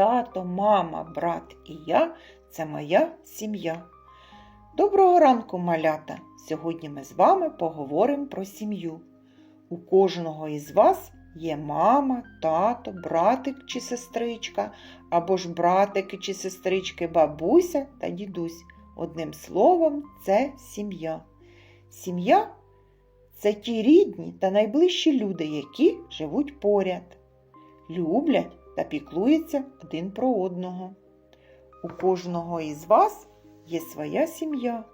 тато, мама, брат і я це моя сім'я. Доброго ранку, малята! Сьогодні ми з вами поговоримо про сім'ю. У кожного із вас є мама, тато, братик чи сестричка, або ж братики чи сестрички, бабуся та дідусь. Одним словом, це сім'я. Сім'я це ті рідні та найближчі люди, які живуть поряд, люблять та піклуються один про одного. У кожного із вас є своя сім'я.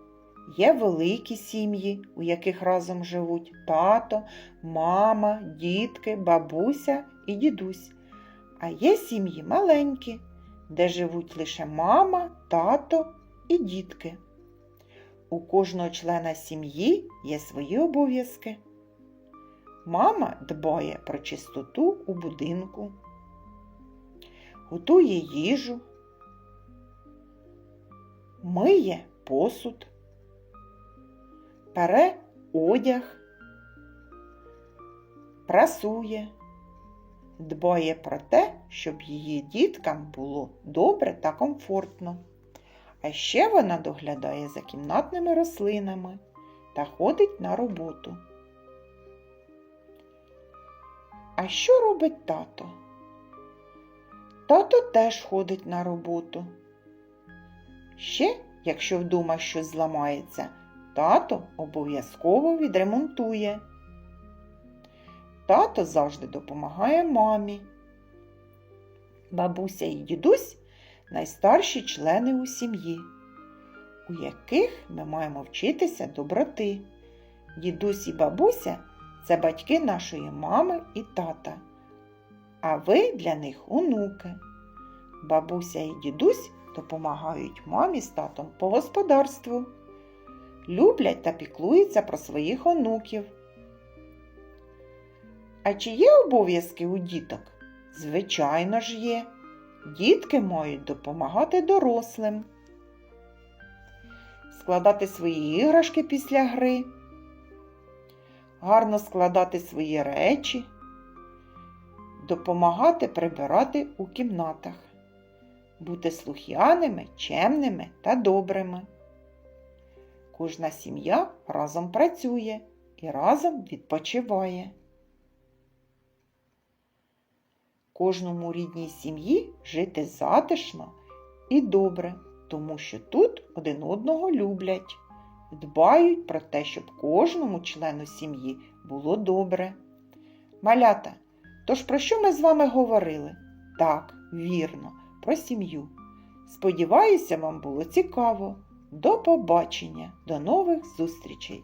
Є великі сім'ї, у яких разом живуть тато, мама, дітки, бабуся і дідусь. А є сім'ї маленькі, де живуть лише мама, тато і дітки. У кожного члена сім'ї є свої обов'язки. Мама дбає про чистоту у будинку, готує їжу, миє посуд, пере одяг, прасує, дбає про те, щоб її діткам було добре та комфортно. А ще вона доглядає за кімнатними рослинами та ходить на роботу. А що робить тато? Тато теж ходить на роботу. Ще, якщо вдома щось зламається, тато обов'язково відремонтує. Тато завжди допомагає мамі. Бабуся і дідусь найстарші члени у сім'ї, у яких ми маємо вчитися доброти. Дідусь і бабуся це батьки нашої мами і тата, а ви для них онуки. Бабуся і дідусь допомагають мамі з татом по господарству, люблять та піклуються про своїх онуків. А чи є обов'язки у діток? Звичайно ж є. Дітки мають допомагати дорослим, складати свої іграшки після гри, гарно складати свої речі, допомагати прибирати у кімнатах, бути слух'яними, чемними та добрими. Кожна сім'я разом працює і разом відпочиває. Кожному рідній сім'ї жити затишно і добре, тому що тут один одного люблять, дбають про те, щоб кожному члену сім'ї було добре. Малята, тож про що ми з вами говорили? Так, вірно, про сім'ю. Сподіваюся, вам було цікаво. До побачення, до нових зустрічей!